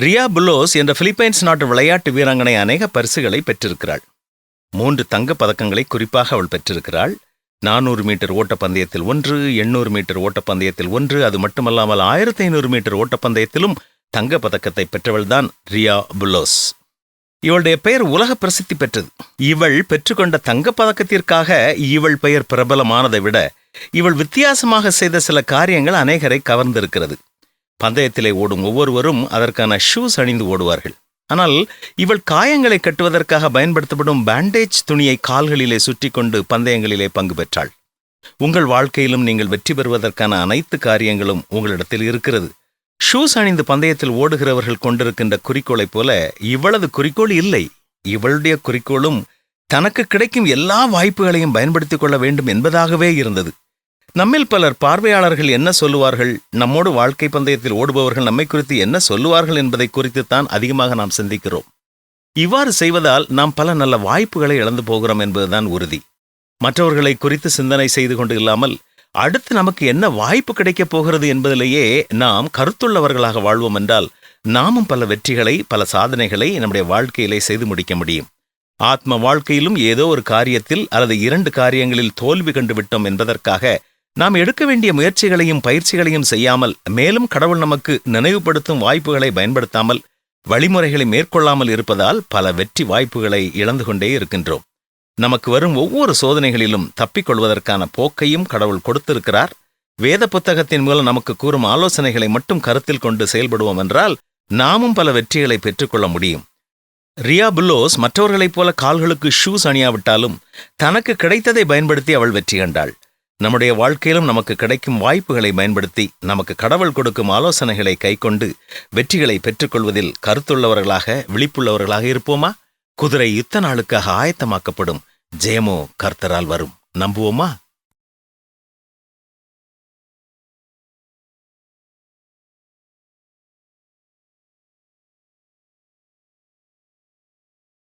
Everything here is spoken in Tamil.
ரியா புல்லோஸ் என்ற பிலிப்பைன்ஸ் நாட்டு விளையாட்டு வீராங்கனை அநேக பரிசுகளை பெற்றிருக்கிறாள். மூன்று தங்கப் பதக்கங்களை குறிப்பாக அவள் பெற்றிருக்கிறாள். நானூறு மீட்டர் ஓட்டப்பந்தயத்தில் ஒன்று எண்ணூறு மீட்டர் ஓட்டப்பந்தயத்தில் ஒன்று அது மட்டுமல்லாமல் ஆயிரத்தி ஐநூறு மீட்டர் ஓட்டப்பந்தயத்திலும் தங்கப் பதக்கத்தை பெற்றவள்தான் ரியா புல்லோஸ் இவளுடைய பெயர் உலக பிரசித்தி பெற்றது. இவள் பெற்றுக்கொண்ட தங்கப் பதக்கத்திற்காக இவள் பெயர் பிரபலமானதை விட இவள் வித்தியாசமாக செய்த சில காரியங்கள் அநேகரை கவர்ந்திருக்கிறது. பந்தயத்திலே ஓடும் ஒவ்வொருவரும் அதற்கான ஷூஸ் அணிந்து ஓடுவார்கள். ஆனால் இவள் காயங்களை கட்டுவதற்காக பயன்படுத்தப்படும் பேண்டேஜ் துணியை கால்களிலே சுற்றி கொண்டு பந்தயங்களிலே பங்கு பெற்றாள். உங்கள் வாழ்க்கையிலும் நீங்கள் வெற்றி பெறுவதற்கான அனைத்து காரியங்களும் உங்களிடத்தில் இருக்கிறது. ஷூஸ் அணிந்து பந்தயத்தில் ஓடுகிறவர்கள் கொண்டிருக்கின்ற குறிக்கோளைப் போல இவளது குறிக்கோள் இல்லை. இவளுடைய குறிக்கோளும் தனக்கு கிடைக்கும் எல்லா வாய்ப்புகளையும் பயன்படுத்திக் கொள்ள வேண்டும் என்பதாகவே இருந்தது. நம்மில் பலர் பார்வையாளர்கள் என்ன சொல்லுவார்கள்? நம்மோடு வாழ்க்கை பந்தயத்தில் ஓடுபவர்கள் நம்மை குறித்து என்ன சொல்லுவார்கள் என்பதை குறித்துத்தான் அதிகமாக நாம் சிந்திக்கிறோம். இவ்வாறு செய்வதால் நாம் பல நல்ல வாய்ப்புகளை இழந்து போகிறோம் என்பதுதான் உறுதி. மற்றவர்களை குறித்து சிந்தனை செய்து கொண்டு இல்லாமல் அடுத்து நமக்கு என்ன வாய்ப்பு கிடைக்கப் போகிறது என்பதிலேயே நாம் கருத்துள்ளவர்களாக வாழ்வோம் என்றால் நாமும் பல வெற்றிகளை பல சாதனைகளை நம்முடைய வாழ்க்கையிலே செய்து முடிக்க முடியும். ஆத்ம வாழ்க்கையிலும் ஏதோ ஒரு காரியத்தில் அல்லது இரண்டு காரியங்களில் தோல்வி கண்டுவிட்டோம் என்பதற்காக நாம் எடுக்க வேண்டிய முயற்சிகளையும் பயிற்சிகளையும் செய்யாமல் மேலும் கடவுள் நமக்கு நினைவுபடுத்தும் வாய்ப்புகளை பயன்படுத்தாமல் வழிமுறைகளை மேற்கொள்ளாமல் இருப்பதால் பல வெற்றி வாய்ப்புகளை இழந்து கொண்டே இருக்கின்றோம். நமக்கு வரும் ஒவ்வொரு சோதனைகளிலும் தப்பிக்கொள்வதற்கான போக்கையும் கடவுள் கொடுத்திருக்கிறார். வேத புத்தகத்தின் மூலம் நமக்கு கூறும் ஆலோசனைகளை மட்டும் கருத்தில் கொண்டு செயல்படுவோம் என்றால் நாமும் பல வெற்றிகளை பெற்றுக்கொள்ள முடியும். ரியா புல்லோஸ் மற்றவர்களைப் போல கால்களுக்கு ஷூஸ் அணியாவிட்டாலும் தனக்கு கிடைத்ததை பயன்படுத்தி அவள் வெற்றி கண்டாள். நம்முடைய வாழ்க்கையிலும் நமக்கு கிடைக்கும் வாய்ப்புகளை பயன்படுத்தி நமக்கு கடவுள் கொடுக்கும் ஆலோசனைகளை கைக்கொண்டு வெற்றிகளை பெற்றுக்கொள்வதில் கருத்துள்ளவர்களாக விழிப்புள்ளவர்களாக இருப்போமா? குதிரை யுத்த நாளுக்காக ஆயத்தமாக்கப்படும் ஜெயமோ கர்த்தரால் வரும். நம்புவோமா?